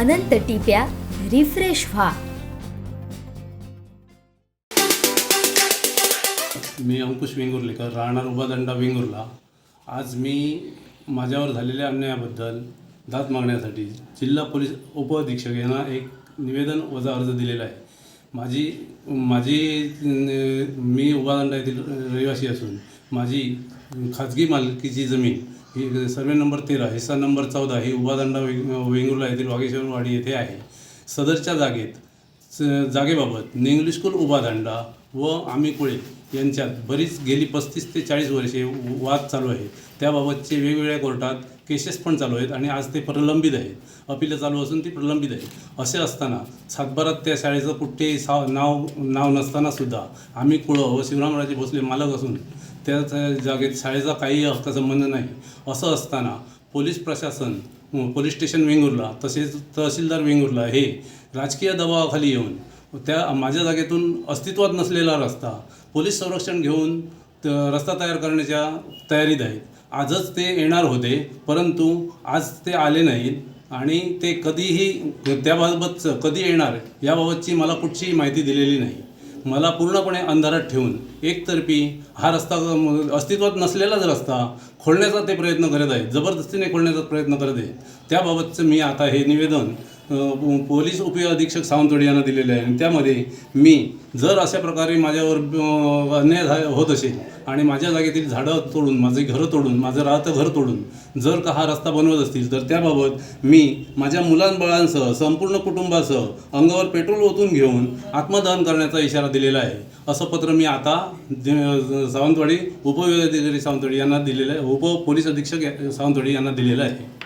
अनंत टिप्या refresh व्हा. मी अंकुश वेंगुर्लेकर राहणार उभादंडा वेंगुर्ला. आज मी माझ्यावर झालेल्या अन्यायाबद्दल दाद मागण्यासाठी जिल्हा पोलीस उपअधीक्षक यांना एक निवेदन वजा अर्ज दिलेला आहे. माझी माझी मी उभादंडा येथील रहिवासी असून माझी खाजगी मालकीची जमीन ही सर्वे नंबर तेरा हिस्सा नंबर चौदा ही उभादंडा वे वेंगुर्ला येथील वागेश्वरवाडी येथे आहे. सदरच्या जागेत स- जागेबाबत निंगली स्कूल उभादांडा व आम्ही कुळे यांच्यात बरीच गेली पस्तीस ते चाळीस वर्षे वाद चालू आहेत. त्याबाबतचे वेगवेगळ्या कोर्टात केसेस पण चालू आहेत आणि आज ते प्रलंबित आहेत. अपिलं चालू असून ती प्रलंबित आहेत. असे असताना सातबारात त्या शाळेचं कुठेही साव नाव नाव नसतानासुद्धा आम्ही कुळं व शिवरामराजे भोसले मालक असून त्या त्या जागेत शाळेचा काही हक्क संबंध नाही. असं असताना पोलीस प्रशासन पोलीस स्टेशन वेंगुर्ला तसेच तहसीलदार वेंगुर्ला हे राजकीय दबावाखाली येऊन त्या माझ्या जागेतून अस्तित्वात नसलेला रस्ता पोलीस संरक्षण घेऊन त- रस्ता तयार करण्याच्या तयारीत आहेत. आजच ते येणार होते परंतु आज ते आले नाहीत आणि ते कधीही त्याबाबत कधी येणार याबाबतची मला कुठचीही माहिती दिलेली नाही. मला पूर्णपणे अंधारात ठेवून एकतर्फी हा रस्ता अस्तित्वात नसलेलाच रस्ता खोलण्याचा ते प्रयत्न करत आहेत जबरदस्तीने खोलण्याचा प्रयत्न करत आहेत. त्याबाबतचं मी आता हे निवेदन पोलीस उपअधीक्षक सावंतवाडी यांना दिलेले आहे. आणि त्यामध्ये मी जर अशा प्रकारे माझ्यावर अन्याय झा- होत असेल आणि माझ्या जागेतील झाडं तोडून माझे घरं तोडून माझं राहतं घर तोडून जर का हा रस्ता बनवत असतील तर त्याबाबत मी माझ्या मुलांबळांसह संपूर्ण कुटुंबासह अंगावर पेट्रोल ओतून घेऊन आत्मदहन करण्याचा इशारा दिलेला आहे. असं पत्र मी आता सावंतवाडी उपविभागाधिकारी सावंतवाडी यांना दिलेलं आहे उप पोलीस अधीक्षक सावंतवाडी यांना दिलेलं आहे.